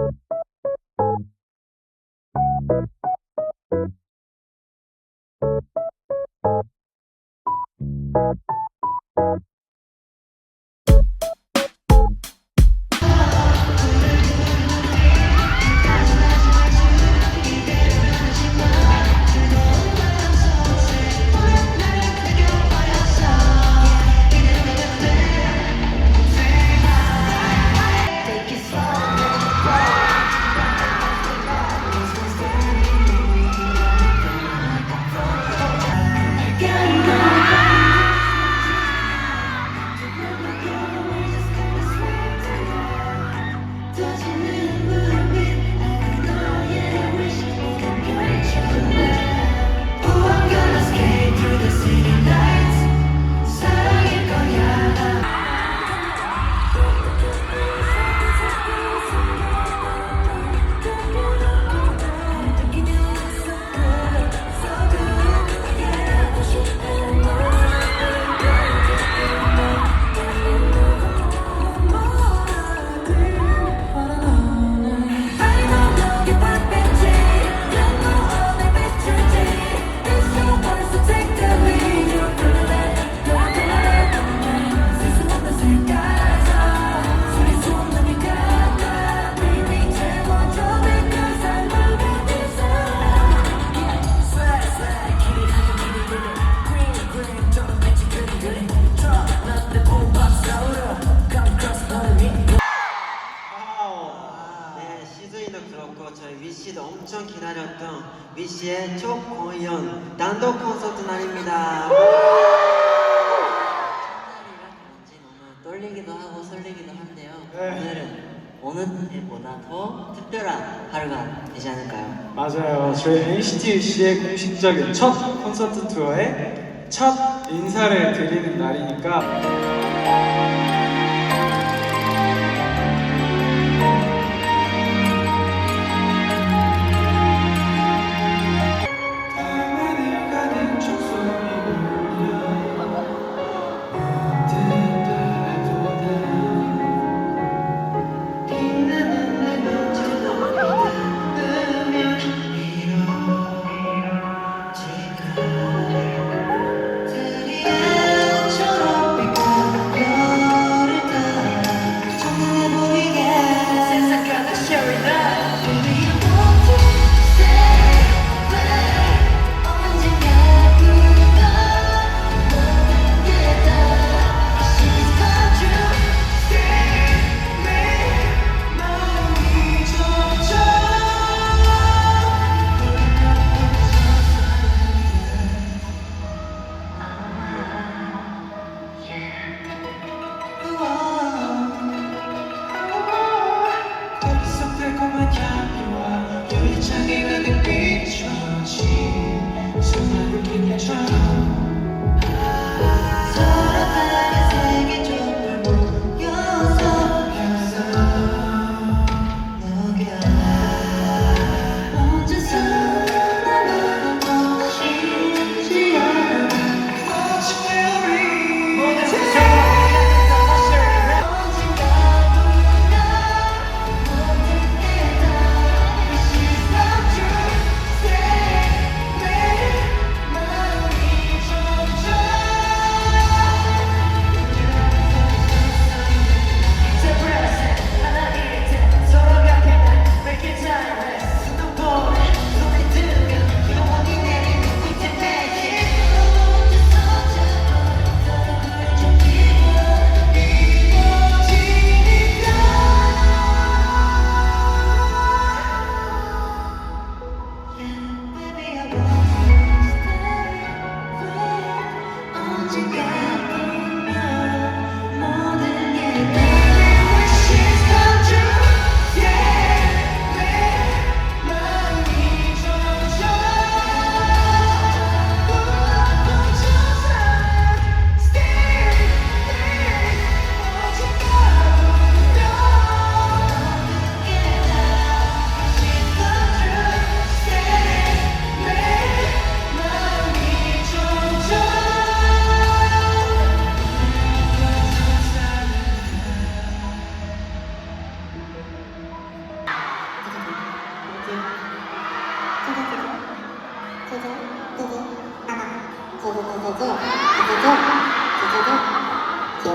네, 위시의 첫 공연 단독 콘서트 날입니다. 그런지 너무 떨리기도 하고 설레기도 한데요. 네. 오늘은 어느 때보다 더 특별한 하루가 되지 않을까요? 맞아요. 저희 NCT UC의 공식적인 첫 콘서트 투어의 첫 인사를 드리는 날이니까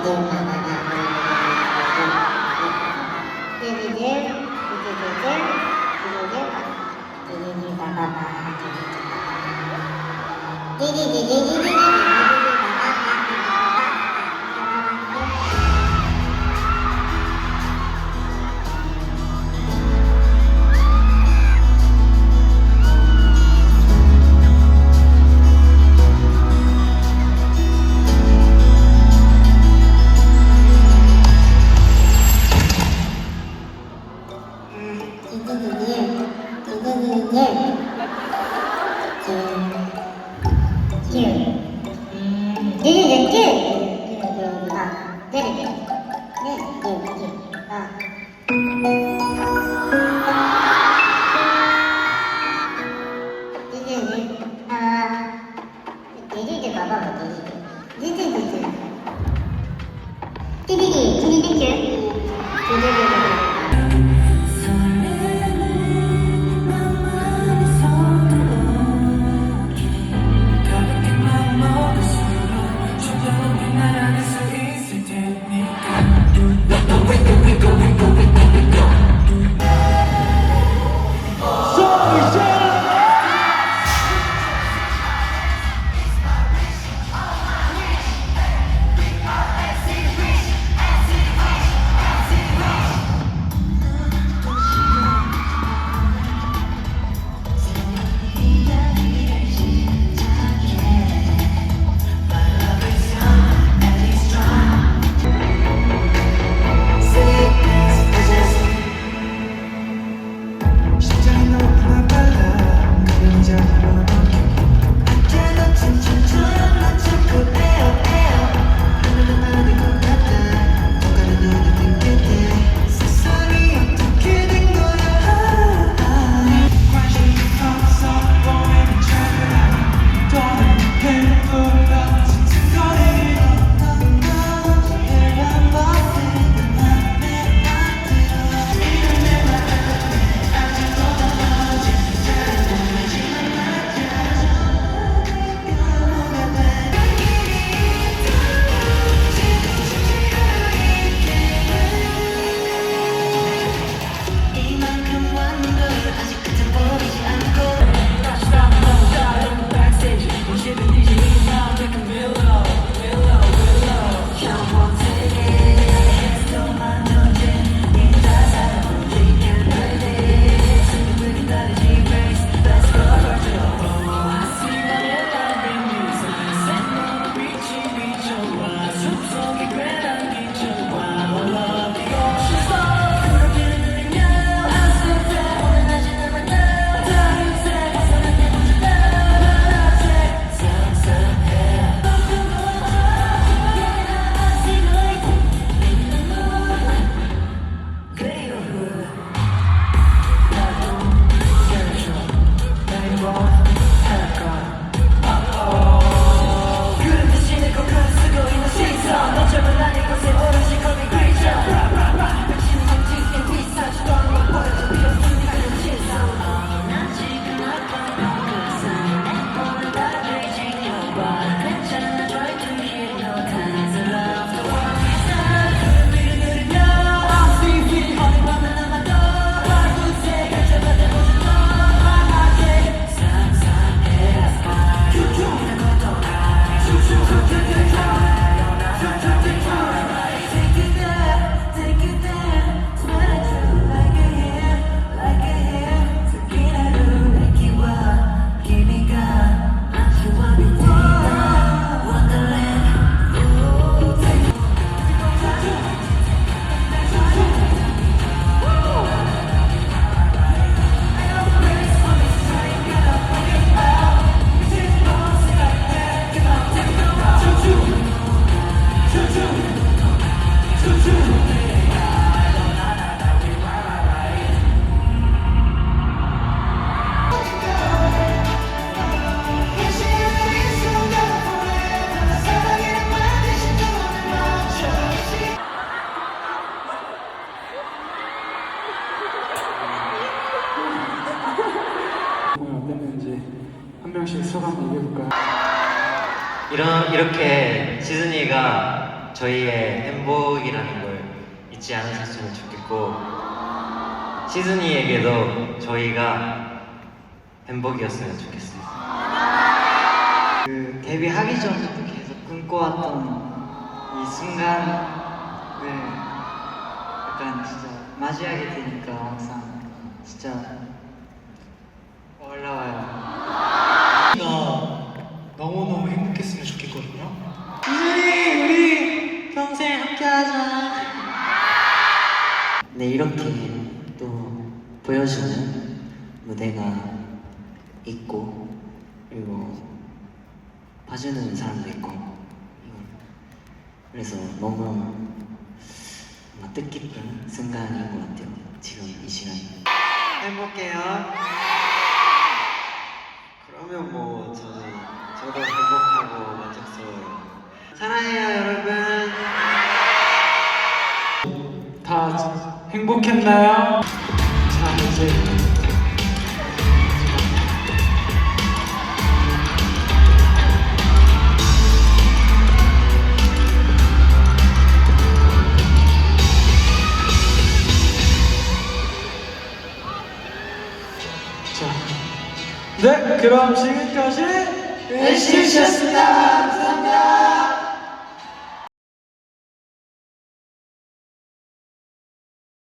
Didi, didi, didi, didi. Michael. 이렇게 시즈니가 저희의 행복이라는 걸 잊지 않으셨으면 좋겠고 시즈니에게도 저희가 행복이었으면 좋겠어요. 그 데뷔하기 전부터 계속 꿈꿔왔던 이 순간을 약간 진짜 맞이하게 되니까 항상 진짜 올라와요. 너무너무 행복했으면 좋겠거든요. 평생 함께하자. 네 이렇게 또 보여주는 무대가 있고 그리고 봐주는 사람도 있고 그래서 너무 뜻깊은 순간인 것 같아요. 지금 이 시간이. 행복해요. 그러면 뭐 저는 저도 행복하고 만족스러워요. 사랑해요 여러분. 다 행복했나요? 자 이제 자, 네, 그럼 지금까지 Beş yaşında